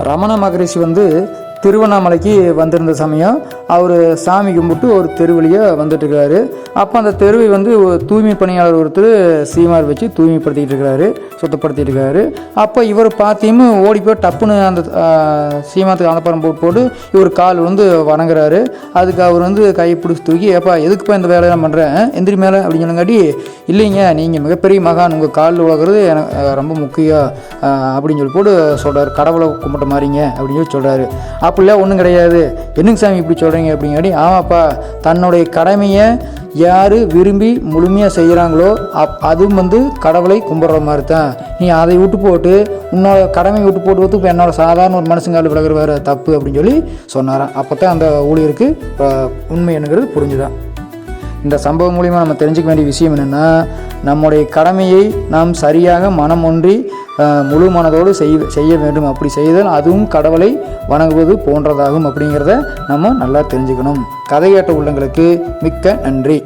ரமண மகரிஷி வந்து திருவண்ணாமலைக்கு வந்திருந்த சமயம் அவர் சாமி கும்பிட்டு ஒரு தெருவிலியே வந்துட்டுருக்காரு. அப்போ அந்த தெருவை வந்து ஒரு தூய்மை பணியாளர் ஒருத்தர் சீமார் வச்சு தூய்மைப்படுத்திட்டு இருக்கிறாரு சுத்தப்படுத்திட்டு இருக்காரு. அப்போ இவர் பார்த்தியும் ஓடி போய் டப்புன்னு அந்த சீமாத்துக்கு அந்தப்புறம் போட்டு போட்டு இவர் கால் வந்து வணங்குறாரு. அதுக்கு அவர் வந்து கை பிடிச்சி தூக்கி ஏப்பா எதுக்குப்பா இந்த வேலையெல்லாம் பண்ணுறேன் எந்திரி மேலே அப்படின்னு சொன்னங்காட்டி இல்லைங்க நீங்கள் மிகப்பெரிய மகான் உங்கள் காலில் உழகிறது எனக்கு ரொம்ப முக்கியம் அப்படின்னு சொல்லி போட்டு சொல்கிறார் கடவுளை கும்பிட்ட மாதிரிங்க அப்படின்னு சொல்லி சொல்கிறாரு அப்படிலாம் ஒன்றும் கிடையாது. என்னங்க சாமி இப்படி சொல்கிறீங்க அப்படிங்காடி ஆமாப்பா தன்னுடைய கடமையை யார் விரும்பி முழுமையாக செய்கிறாங்களோ அப் அதுவும் வந்து கடவுளை கும்பிட்ற மாதிரி தான் நீ அதை விட்டு போட்டு உன்னோட கடமையை விட்டு போட்டு இப்போ என்னோட சாதாரண ஒரு மனுஷங்கால் விலகிற வேறு தப்பு அப்படின்னு சொல்லி சொன்னாராம். அப்போ தான் அந்த ஊழியருக்கு உண்மை என்னங்கிறது புரிஞ்சுதான் இந்த சம்பவம் மூலிமா நம்ம தெரிஞ்சுக்க வேண்டிய விஷயம் என்னென்னா நம்முடைய கடமையை நாம் சரியாக மனம் ஒன்றி முழு மனதோடு செய் செய்ய வேண்டும். அப்படி செய்தால் அதுவும் கடவுளை வணங்குவது போன்றதாகும் அப்படிங்கிறத நம்ம நல்லா தெரிஞ்சுக்கணும். கதை கேட்ட உள்ளங்களுக்கு மிக்க நன்றி.